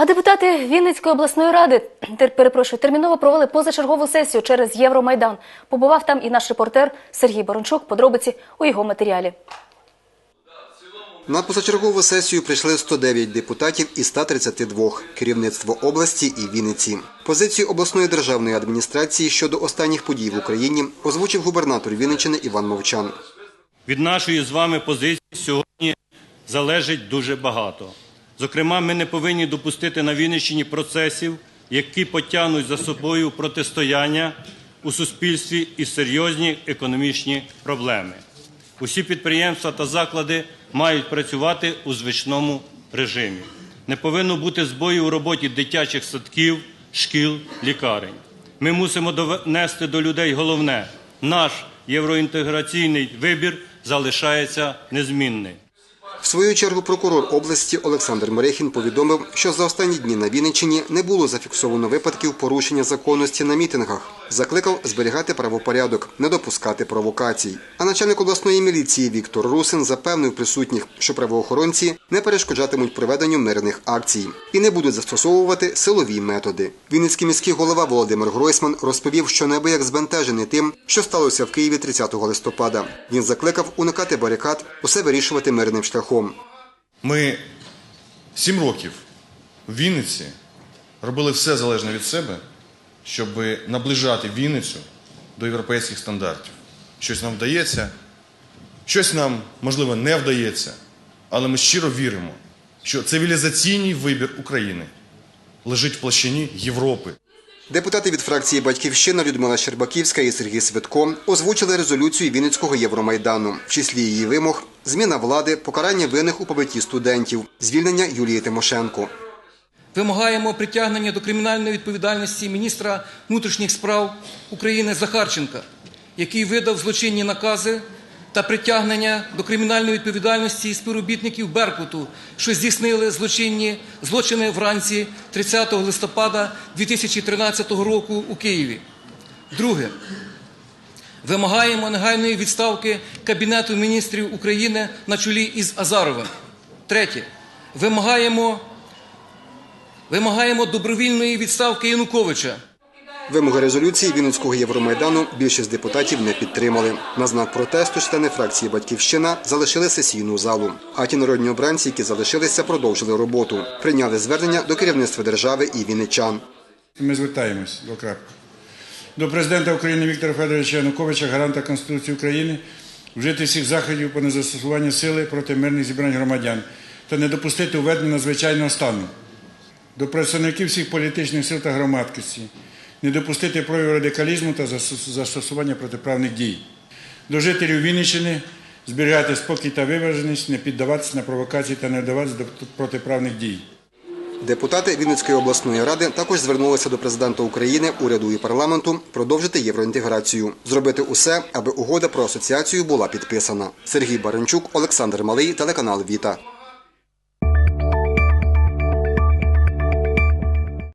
А депутати Вінницької обласної ради тер- перепрошую, терміново провели позачергову сесію через Євромайдан. Побував там і наш репортер Сергій Борончук. Подробиці у його матеріалі. На позачергову сесію прийшли 109 депутатів із 132 – керівництво області і Вінниці. Позицію обласної державної адміністрації щодо останніх подій в Україні озвучив губернатор Вінниччини Іван Мовчан. Від нашої з вами позиції сьогодні залежить дуже багато. Зокрема, ми не повинні допустити на Вінниччині процесів, які потягнуть за собою протистояння у суспільстві і серйозні економічні проблеми. Усі підприємства та заклади мають працювати у звичному режимі. Не повинно бути збоїв у роботі дитячих садків, шкіл, лікарень. Ми мусимо донести до людей головне: наш євроінтеграційний вибір залишається незмінний. В свою чергу прокурор області Олександр Мерехін повідомив, що за останні дні на Вінниччині не було зафіксовано випадків порушення законності на мітингах. Закликав зберігати правопорядок, не допускати провокацій. А начальник обласної міліції Віктор Русин запевнив присутніх, що правоохоронці не перешкоджатимуть проведенню мирних акцій і не будуть застосовувати силові методи. Вінницький міський голова Володимир Гройсман розповів, що неабияк збентежений тим, що сталося в Києві 30 листопада. Він закликав уникати барикад, усе вирішувати мирним шляхом. Ми сім років в Вінниці робили все залежне від себе, щоб наближати Вінницю до європейських стандартів. Щось нам вдається, щось нам, можливо, не вдається, але ми щиро віримо, що цивілізаційний вибір України лежить в площині Європи. Депутати від фракції Батьківщина Людмила Щербаківська і Сергій Свитко озвучили резолюцію Вінницького Євромайдану. В числі її вимог зміна влади, покарання винних у побитті студентів, звільнення Юлії Тимошенко. Вимагаємо притягнення до кримінальної відповідальності міністра внутрішніх справ України Захарченка, який видав злочинні накази та притягнення до кримінальної відповідальності співробітників Беркуту, що здійснили злочинні злочини вранці 30 листопада 2013 року у Києві. Друге. Вимагаємо негайної відставки Кабінету міністрів України на чолі із Азаровим. Третє. Вимагаємо Вимагаємо добровільної відставки Януковича. Вимоги резолюції Вінницького Євромайдану більшість депутатів не підтримали. На знак протесту члени фракції Батьківщина залишили сесійну залу. А ті народні обранці, які залишилися, продовжили роботу. Прийняли звернення до керівництва держави і вінничан. Ми звертаємось до крапки. До президента України Віктора Федоровича Януковича, гаранта Конституції України, вжити всіх заходів по незастосуванню сили проти мирних зібрань громадян та не допустити введення надзвичайного стану. До представників всіх політичних сил та громадськості не допустити прояву радикалізму та застос- застосування протиправних дій. До жителів Вінниччини зберігати спокій та виваженість, не піддаватися на провокації та не вдаватися до протиправних дій. Депутати Вінницької обласної ради також звернулися до президента України, уряду і парламенту продовжити євроінтеграцію, зробити усе, аби угода про асоціацію була підписана. Сергій Баранчук, Олександр Малий, телеканал Віта.